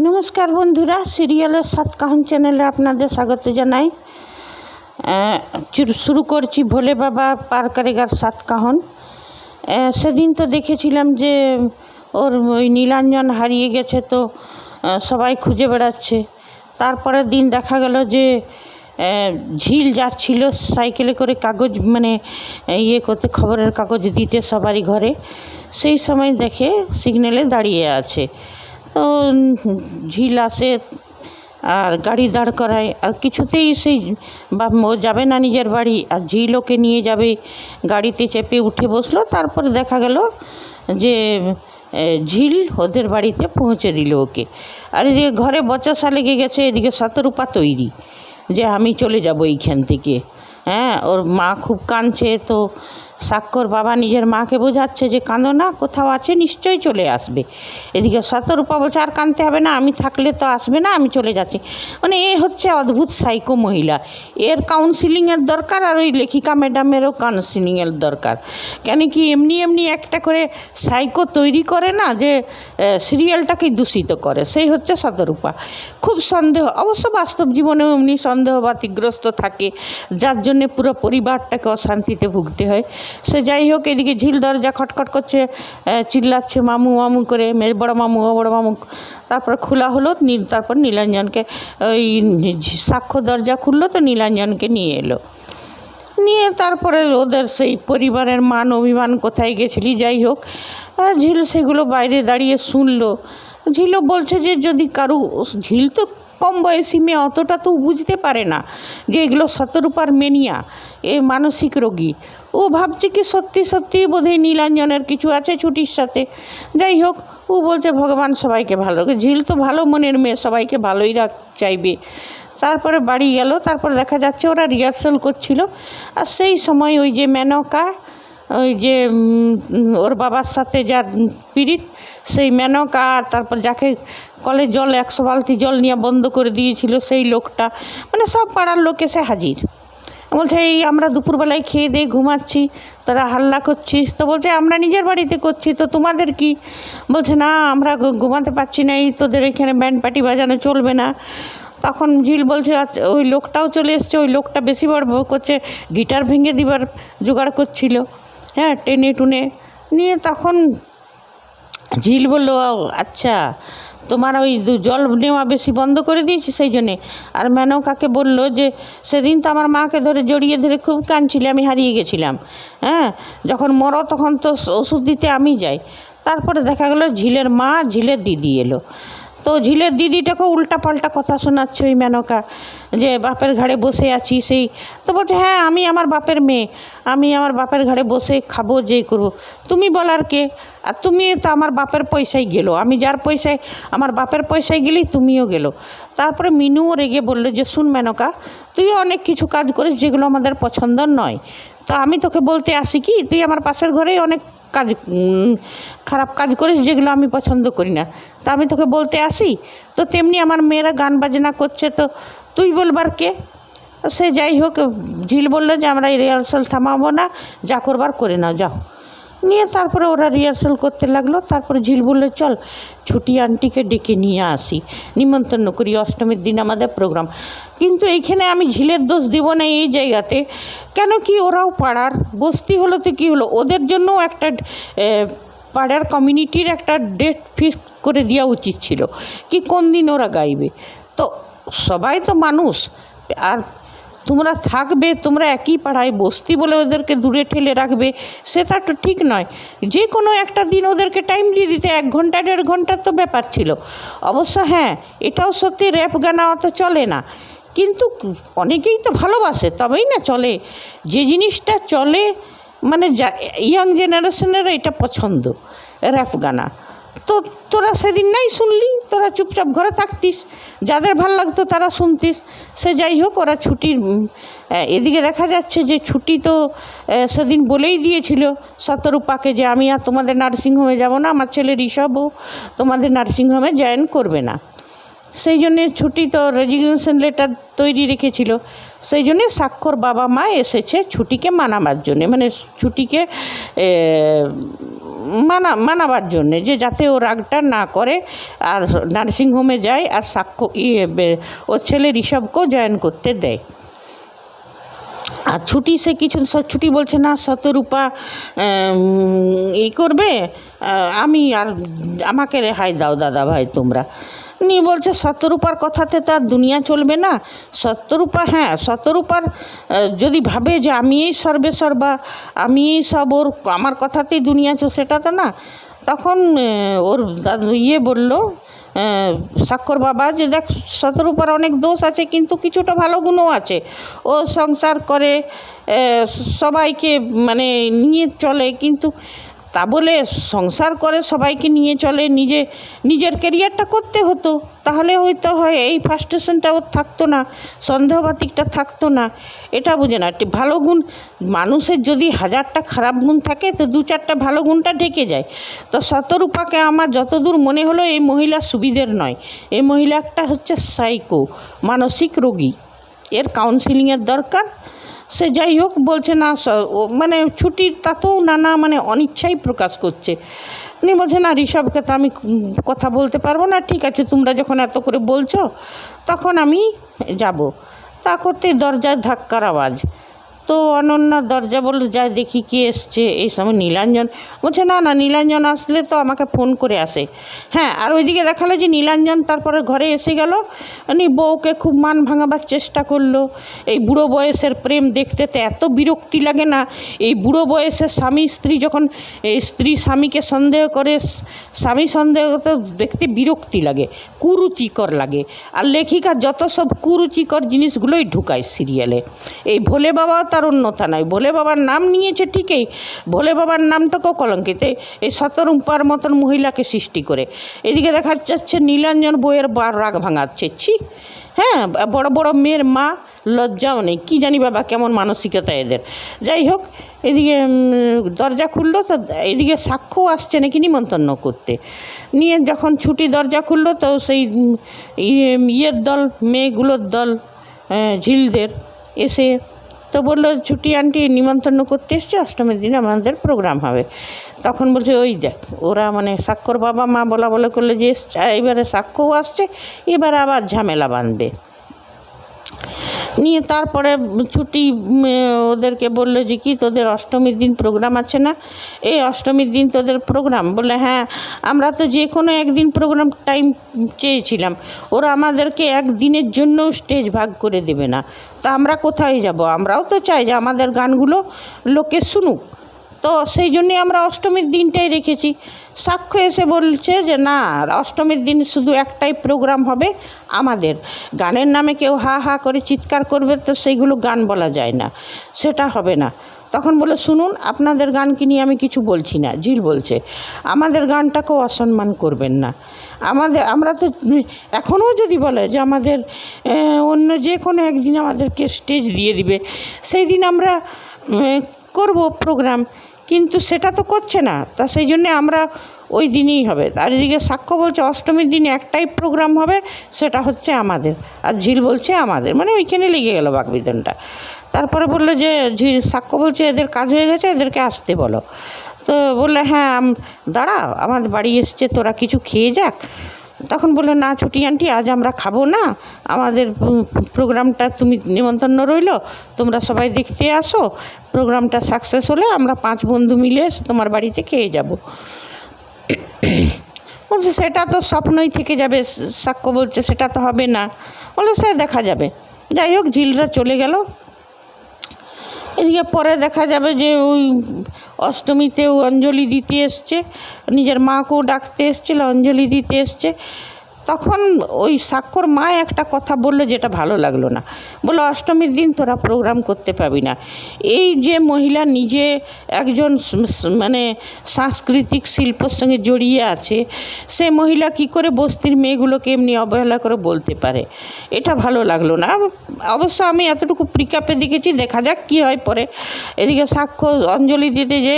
নমস্কার বন্ধুরা সিরিয়ালের সাতকাহন চ্যানেলে আপনাদের স্বাগত জানাই। শুরু করছি ভোলে বাবা পার সাতকাহন। আহ, সেদিন তো দেখেছিলাম যে ওর ওই নীলাঞ্জন হারিয়ে গেছে তো সবাই খুঁজে বেড়াচ্ছে। তারপরের দিন দেখা গেল যে ঝিল যাচ্ছিল সাইকেলে করে কাগজ মানে ইয়ে করতে খবরের কাগজ দিতে সবারই ঘরে। সেই সময় দেখে সিগন্যালে দাঁড়িয়ে আছে। ঝিল আসে আর গাড়ি দাঁড় করায় আর কিছুতেই সেই বা ও যাবে না নিজের বাড়ি। আর ঝিল ওকে নিয়ে যাবে, গাড়িতে চেপে উঠে বসল, তারপরে দেখা গেল যে ঝিল ওদের বাড়িতে পৌঁছে দিল ওকে। আর এদিকে ঘরে বচসা লেগে গেছে, এদিকে শতরূপা তৈরি যে, আমি চলে যাব এইখান থেকে। হ্যাঁ ওর মা খুব কাঁদছে তো সাক্ষর বাবা নিজের মাকে বোঝাচ্ছে যে, কাঁদো না, কোথাও আছে, নিশ্চয়ই চলে আসবে। এদিকে শতরূপা বলছে, আর কাঁদতে হবে না, আমি থাকলে তো আসবে না, আমি চলে যাচ্ছি। মানে এ হচ্ছে অদ্ভুত সাইকো মহিলা। এর কাউন্সিলিংয়ের দরকার আর ওই লেখিকা ম্যাডামেরও কাউন্সিলিংয়ের দরকার। কেন কি এমনি এমনি একটা করে সাইকো তৈরি করে না যে সিরিয়ালটাকে দূষিত করে, সেই হচ্ছে শতরূপা খুব সন্দেহ, অবশ্য বাস্তব জীবনেও এমনি সন্দেহবাতিগ্রস্ত থাকে, যার জন্যে পুরো পরিবারটাকে অশান্তিতে ভুগতে হয়। সে যাই হোক, এদিকে ঝিল দরজা খটখট করছে চিল্লাচ্ছে মামু মামু করে মেয়ে বড় মামু ও বড় মামু। তারপর খোলা হলো তারপর নীলাঞ্জনকে, ওই সাক্ষ্য দরজা খুললো, তো নীলাঞ্জনকে নিয়ে এলো। নিয়ে তারপরে ওদের সেই পরিবারের মান, অভিমান কোথায় গেছিলি? যাই হোক ঝিল সেগুলো বাইরে দাঁড়িয়ে শুনলো। ঝিলও বলছে যে, যদি কারু, ঝিল তো কম বয়সী মেয়ে, অতটা তো বুঝতে পারে না যে, এগুলো শতরূপার মেনিয়া, এ মানসিক রোগী। ও ভাবছে কি সত্যি সত্যি বোধহয় নীলাঞ্জনের কিছু আছে ছুটির সাথে। যাই হোক, ও বলছে, ভগবান সবাইকে ভালো ঝিল তো ভালো মনের মেয়ে, সবাইকে ভালোই রাখ চাইবে। তারপরে বাড়ি গেল। তারপর দেখা যাচ্ছে ওরা রিহার্সাল করছিল। আর সেই সময় ওই যে মেনকা, ওই যে ওর বাবার সাথে যার পিরিত সেই মেনকা আর তারপর যাকে কলে জল, একশো বালতি জল নিয়ে বন্ধ করে দিয়েছিল সেই লোকটা। মানে সব পাড়ার লোক এসে হাজির। বলছে এই আমরা দুপুরবেলায় খেয়ে দিয়ে ঘুমাচ্ছি তোরা হাল্লা করছিস? তো বলছে আমরা নিজের বাড়িতে করছি তো তোমাদের কি? বলছে না আমরা ঘুমাতে পারছি না এই তোদের এখানে ব্যান্ড পার্টি বাজানো চলবে না। তখন ঝিল বলছে আচ্ছা, ওই লোকটাও চলে এসছে ওই লোকটা বেশি বড় বড় করছে গিটার ভেঙে দিবার জোগাড় করছিল। হ্যাঁ টেনে টুনে নিয়ে তখন ঝিল বলল "ও, আচ্ছা তোমার ওই জল নেওয়া বেশি বন্ধ করে দিয়েছি সেই জন্যে। আর মেনকাকে বলল যে সেদিন তো আমার মাকে ধরে জড়িয়ে ধরে খুব কাঁদছিলে আমি হারিয়ে গেছিলাম। হ্যাঁ যখন মরো তখন তো ওষুধ দিতে আমি যাই। তারপরে দেখা গেলো ঝিলের মা ঝিলের দিদি এলো। তো ঝিলের দিদিটাকে উল্টা পাল্টা কথা শোনাচ্ছে ওই মেনকা, যে বাপের ঘাড়ে বসে আছি সেই। তো বলছে হ্যাঁ আমি আমার বাপের মেয়ে, আমি আমার বাপের ঘাড়ে বসে খাব যেই করব। তুমি বলার কে? আর তুমি তো আমার বাপের পয়সায় গেলো। আমি যার পয়সায়, আমার বাপের পয়সায় গেলি, তুমিও গেলো। তারপরে মিনুও রেগে বলল যে, শুন মেনকা তুইও অনেক কিছু কাজ করিস যেগুলো আমাদের পছন্দ নয়। তো আমি তোকে বলতে আসি কি, তুই আমার পাশের ঘরেই অনেক কাজ খারাপ কাজ করিস যেগুলো আমি পছন্দ করি না। তা আমি তোকে বলতে আসি, তো তেমনি আমার মেয়েরা গান বাজনা করছে, তো তুই বলবার কে? সে যাই হোক, ঝিল বলল যে, আমরা এই রিহার্সাল থামাবো না, যা করবার করে নাও, যাও। নিয়ে তারপরে ওরা রিহার্সাল করতে লাগল। তারপরে ঝিল বলল, চল, ছুটি আন্টিকে ডেকে নিয়ে আসি। নিমন্ত্রণ করি, অষ্টমীর দিন আমাদের প্রোগ্রাম কিন্তু এইখানে আমি ঝিলের দোষ দিব না এই জায়গাতে। কেন কি ওরাও পাড়ার, বস্তি হলো তো কী হলো? ওদের জন্যও একটা পাড়ার কমিউনিটির একটা ডেট ফিক্স করে দেওয়া উচিত ছিল। কি কোন দিন ওরা গাইবে? তো সবাই তো মানুষ। আর তোমরা থাকবে, তোমরা একই পাড়ায় বস্তি বলে ওদেরকে দূরে ঠেলে রাখবে সেটা তো ঠিক নয়। যে কোনো একটা দিন ওদেরকে টাইম দিয়ে দিতে, এক ঘণ্টা, দেড় ঘণ্টার তো ব্যাপার ছিল। অবশ্য হ্যাঁ এটাও সত্যি র্যাপ গানা অত চলে না। কিন্তু অনেকেই তো ভালোবাসে, তবেই না চলে। যে জিনিসটা চলে মানে ইয়াং জেনারেশনের এটা পছন্দ র্যাপ গানা। তো তোরা সেদিন নাই শুনলি? তোরা চুপচাপ ঘরে থাকতিস। যাদের ভালো লাগতো তারা শুনতিস। সে যাই হোক, ওরা ছুটির এদিকে দেখা যাচ্ছে যে ছুটি তো সেদিন বলেই দিয়েছিল শতরূপাকে যে আমি আর তোমাদের নার্সিংহোমে যাব না, আমার ছেলে ঋষভও তোমাদের নার্সিংহোমে জয়েন করবে না। সেই জন্যে ছুটি তো রেজিগনেশন লেটার তৈরি রেখেছিল। সেই জন্যে স্বাক্ষর বাবা মা এসেছে ছুটিকে মানাবার জন্যে। মানে ছুটিকে মানা, মানাবার জন্যে যে যাতে ও রাগটা না করে আর নার্সিংহোমে যায় আর সাক্ষ্য ইয়ে ওর ছেলে ঋষভকেও জয়েন করতে দেয়। আর ছুটি সে কিছু ছুটি বলছে, না, শতরূপা ই করবে আমি আর আমাকে রেহাই দাও দাদা ভাই তোমরা। নিয়ে বলছে শতরূপার কথাতে তো আর দুনিয়া চলবে না। শতরূপা হ্যাঁ শতরূপার যদি ভাবে যে আমি এই সর্বে সর্বা আমি এই সব ওর আমার কথাতেই দুনিয়া চল সেটা তো না। তখন ওর ইয়ে বলল আহ, স্বাক্ষর বাবা যে দেখ শতরূপার অনেক দোষ আছে কিন্তু কিছুটা ভালো গুণও আছে। ও সংসার করে সবাইকে মানে নিয়ে চলে কিন্তু তা বলে সংসার করে সবাইকে নিয়ে চলে, নিজে, নিজের কেরিয়ারটা করতে হতো। তাহলে হয়তো হয় এই ফার্স্টেশনটা ওর থাকতো না, সন্দেহবাতিকটা থাকতো না। এটা বুঝে না। একটি ভালো গুণ, মানুষের যদি হাজারটা খারাপ গুণ থাকে, তো দু চারটা ভালো গুণটা ঢেকে যায়। তো শতরূপাকে আমার যতদূর মনে হলো, এই মহিলা সুবিধের নয়। এই মহিলা একটা হচ্ছে সাইকো মানসিক রোগী। এর কাউন্সিলিংয়ের দরকার। সে যাই হোক বলছে, না মানে ছুটির তাতেও নানা মানে অনিচ্ছাই প্রকাশ করছে। উনি বলছে, না ঋষভকে তো আমি কথা বলতে পারব না, ঠিক আছে, তোমরা যখন এত করে বলছো, তখন আমি যাব। তা করতে দরজার ধাক্কার আওয়াজ। তো অনন্যা দরজা বলে যায় দেখি কে এসছে। এই সময় নীলাঞ্জন বলছে, না না, নীলাঞ্জন আসলে তো আমাকে ফোন করে আসে। হ্যাঁ আর ওইদিকে দেখাল যে নীলাঞ্জন তারপরে ঘরে এসে গেল। উনি বউকে খুব মান ভাঙাবার চেষ্টা করল। এই বুড়ো বয়সের প্রেম দেখতে তো এত বিরক্তি লাগে না। এই বুড়ো বয়সের স্বামী, স্ত্রী যখন, এই স্ত্রী স্বামীকে সন্দেহ করে, স্বামী সন্দেহ তো দেখতে বিরক্তি লাগে, কুরুচিকর লাগে। আর লেখিকা যত সব কুরুচিকর জিনিসগুলোই ঢুকায় সিরিয়ালে। এই ভোলে বাবা তার অন্যথা নয় ভোলে বাবার নাম নিয়েছে ঠিকই ভোলে বাবার নামটাকেও কলঙ্কিত এই- শতরূপার মতন মহিলাকে সৃষ্টি করে। এদিকে দেখা যাচ্ছে নীলাঞ্জন বইয়ের রাগ ভাঙাচ্ছে। ছি হ্যাঁ বড় বড় মেয়ের মা লজ্জাও নেই। কী জানি বাবা কেমন মানসিকতা এদের। যাই হোক এদিকে দরজা খুললো তো এদিকে সাক্ষ্যও আসছে নাকি নিমন্ত্রণ করতে। নিয়ে যখন ছুটি দরজা খুললো তো সেই ইয়ে ইয়ের দল মেয়েগুলোর দল আহ, ঝিলদের এসে তো বলল, ছুটি আন্টি, নিমন্ত্রণ করতে এসছে? অষ্টমীর দিন আমাদের প্রোগ্রাম হবে। তখন বলছে, ওই দেখ, ওরা মানে স্বাক্ষর বাবা মা বলা বলে করলে যে এবারে সাক্ষ্যও আসছে, এবার আবার ঝামেলা বাঁধবে। নিয়ে তারপরে ছুটি ওদেরকে বলল যে কি তোদের অষ্টমীর দিন প্রোগ্রাম আছে না? এই অষ্টমীর দিন তোদের প্রোগ্রাম বলে হ্যাঁ আমরা তো যে কোনো একদিন প্রোগ্রাম টাইম চেয়েছিলাম। ওরা আমাদেরকে একদিনের জন্যও স্টেজ ভাগ করে দেবে না। তা আমরা কোথায় যাব? আমরাও তো চাই যে আমাদের গানগুলো লোকে শুনুক। তো সেই জন্যে আমরা অষ্টমীর দিনটাই রেখেছি। সাক্ষ্য এসে বলছে যে, না, অষ্টমীর দিন শুধু একটাই প্রোগ্রাম হবে আমাদের। গানের নামে কেউ হা হা করে চিৎকার করবে তো সেইগুলো গান বলা যায় না। সেটা হবে না। তখন বলে শুনুন, আপনাদের গানকে নিয়ে আমি কিছু বলছি না। ঝিল বলছে, আমাদের গানটাকেও অসম্মান করবেন না। আমাদের, আমরা তো, এখনও যদি বলে যে আমাদের অন্য যে কোনো একদিন আমাদেরকে স্টেজ দিয়ে দিবে, সেই দিন আমরা করব প্রোগ্রাম কিন্তু সেটা তো করছে না। তা সেই জন্যে আমরা ওই দিনই হবে। আর এদিকে সাক্ষ্য বলছে, অষ্টমীর দিনে একটাই প্রোগ্রাম হবে, সেটা হচ্ছে আমাদের। আর ঝিল বলছে আমাদের। মানে ওইখানে লেগে গেল বাকবিতনটা তারপরে বলল যে, ঝিল সাক্ষ্য বলছে, এদের কাজ হয়ে গেছে, এদেরকে আসতে বলো। তো বললে হ্যাঁ দাঁড়া, আমাদের বাড়ি এসছে, তোরা কিছু খেয়ে যাক। তখন বলল, না, ছুটি আন্টি, আজ আমরা খাব না। আমাদের প্রোগ্রামটা তুমি নিমন্ত্রণ রইল, তোমরা সবাই দেখতে আসো। প্রোগ্রামটা সাকসেস হলে আমরা পাঁচ বন্ধু মিলে তোমার বাড়িতে খেয়ে যাব। বলছে, সেটা তো স্বপ্নই থেকে যাবে, সাক্ষ্য বলছে, সেটা তো হবে না। বলে সে দেখা যাবে। যাই হোক, ঝিলরা চলে গেল। এদিকে পরে দেখা যাবে যে ওই অষ্টমীতেও অঞ্জলি দিতে এসছে। নিজের মাকেও ডাকতে এসছিল অঞ্জলি দিতে এসছে। তখন ওই স্বাক্ষর মা একটা কথা বলল যেটা ভালো লাগল না। বলল, অষ্টমীর দিন তোরা প্রোগ্রাম করতে পাবি না। এই যে মহিলা নিজে একজন মানে সাংস্কৃতিক শিল্পর সঙ্গে জড়িয়ে আছে, সে মহিলা কি করে বস্তির মেয়েগুলোকে এমনি অবহেলা করে বলতে পারে? এটা ভালো লাগল না। অবশ্য আমি এতটুকু প্রিকাপে দেখেছি, দেখা যাক কী হয় পরে। এদিকে সাক্ষ্য অঞ্জলি দিতে যে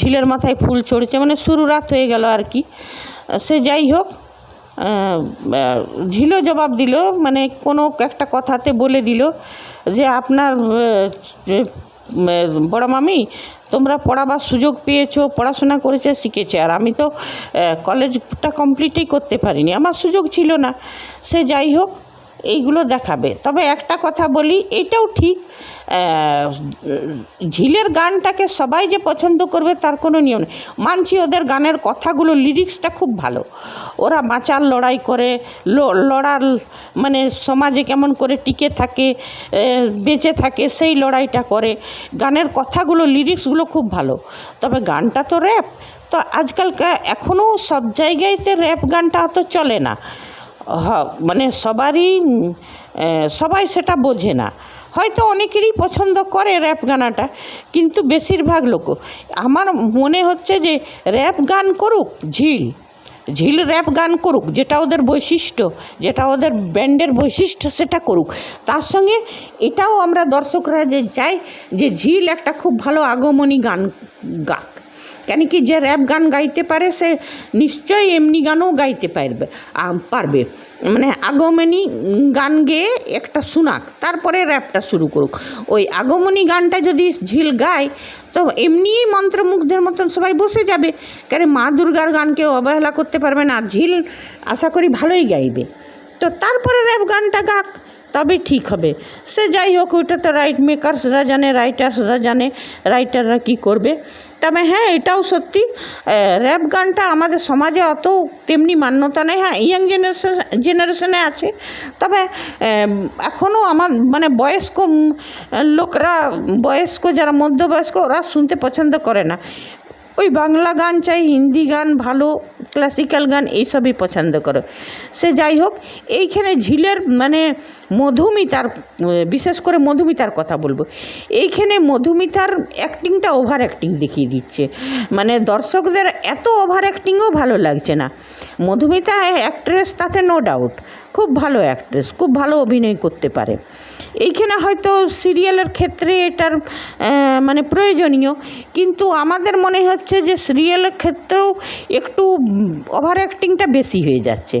ঝিলের মাথায় ফুল চড়ছে মানে শুরু রাত হয়ে গেল আর কি। সে যাই হোক আহ, জবাব দিল মানে কোনো একটা কথাতে বলে দিল যে আপনার বড় মামি তোমরা পড়াবার সুযোগ পেয়েছ পড়াশোনা করেছে শিখেছে। আর আমি তো কলেজটা কমপ্লিটই করতে পারিনি। আমার সুযোগ ছিল না। সে যাই হোক এইগুলো দেখাবে। তবে একটা কথা বলি, এটাও ঠিক ঝিলের গানটাকে সবাই যে পছন্দ করবে তার কোনো নিয়ম নেই। মানছি ওদের গানের কথাগুলো লিরিক্সটা খুব ভালো। ওরা বাঁচার লড়াই করে লড়ার মানে সমাজে কেমন করে টিকে থাকে বেঁচে থাকে, সেই লড়াইটা করে। গানের কথাগুলো লিরিক্সগুলো খুব ভালো। তবে গানটা তো র্যাপ তো আজকালকার এখনও সব জায়গায়তে র্যাপ গানটা অত চলে না। মানে সবারই সবাই সেটা বোঝে না। হয়তো অনেকেরই পছন্দ করে র্যাপ গানাটা, কিন্তু বেশিরভাগ লোক, আমার মনে হচ্ছে যে র্যাপ গান করুক, ঝিল ঝিল র্যাপ গান করুক, যেটা ওদের বৈশিষ্ট্য, যেটা ওদের ব্যান্ডের বৈশিষ্ট্য, সেটা করুক। তার সঙ্গে এটাও আমরা দর্শকরা যে চাই যে ঝিল একটা খুব ভালো আগমনী গান গাক। কেন কি যে র্যাপ গান গাইতে পারে, সে নিশ্চয়ই এমনি গানও গাইতে পারবে পারবে। মানে আগমনী গান গেয়ে একটা শোনাক, তারপরে র্যাপটা শুরু করুক। ওই আগমনী গানটা যদি ঝিল গায়, তো এমনিই মন্ত্রমুগ্ধের মতন সবাই বসে যাবে। কেন মা দুর্গার গানকে অবহেলা করতে পারবে না, ঝিল আশা করি ভালোই গাইবে। তো তারপরে র্যাপ গানটা গাক। তবে ঠিক হবে। সে যাই হোক ওইটা তো রাইট মেকার্সরা জানে রাইটার্সরা জানে রাইটাররা কি করবে। তবে হ্যাঁ এটাও সত্যি র্যাপ গানটা আমাদের সমাজে অত তেমনি মান্যতা নেই। হ্যাঁ ইয়াং জেনারেশন জেনারেশনে আছে। তবে এখনও আমার মানে বয়স্ক লোকরা, বয়স্ক, যারা মধ্যবয়স্ক, ওরা শুনতে পছন্দ করে না। ওই বাংলা গান চাই, হিন্দি গান, ভালো ক্লাসিক্যাল গান, এইসবই পছন্দ করে। সে যাই হোক, এইখানে ঝিলের মানে মধুমিতার, বিশেষ করে মধুমিতার কথা বলব। এইখানে মধুমিতার অ্যাক্টিংটা ওভার অ্যাক্টিং দেখিয়ে দিচ্ছে। মানে দর্শকদের এত ওভার অ্যাক্টিংও ভালো লাগছে না। মধুমিতা অ্যাক্ট্রেস তাতে নো ডাউট খুব ভালো অ্যাক্ট্রেস খুব ভালো অভিনয় করতে পারে। এইখানে হয়তো সিরিয়ালের ক্ষেত্রে এটার মানে প্রয়োজনীয়, কিন্তু আমাদের মনে হচ্ছে যে সিরিয়ালের ক্ষেত্রেও একটু ওভার অ্যাক্টিংটা বেশি হয়ে যাচ্ছে।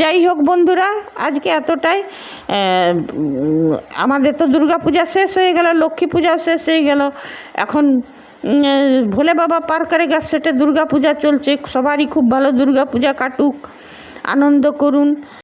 যাই হোক বন্ধুরা, আজকে এতটাই। আমাদের তো দুর্গা পূজা শেষ হয়ে গেল, লক্ষ্মী পূজাও শেষ হয়ে গেল। এখন ভোলে বাবা পার করে গাছ সেটে দুর্গা পূজা চলছে। সবারই খুব ভালো দুর্গা পূজা কাটুক, আনন্দ করুন।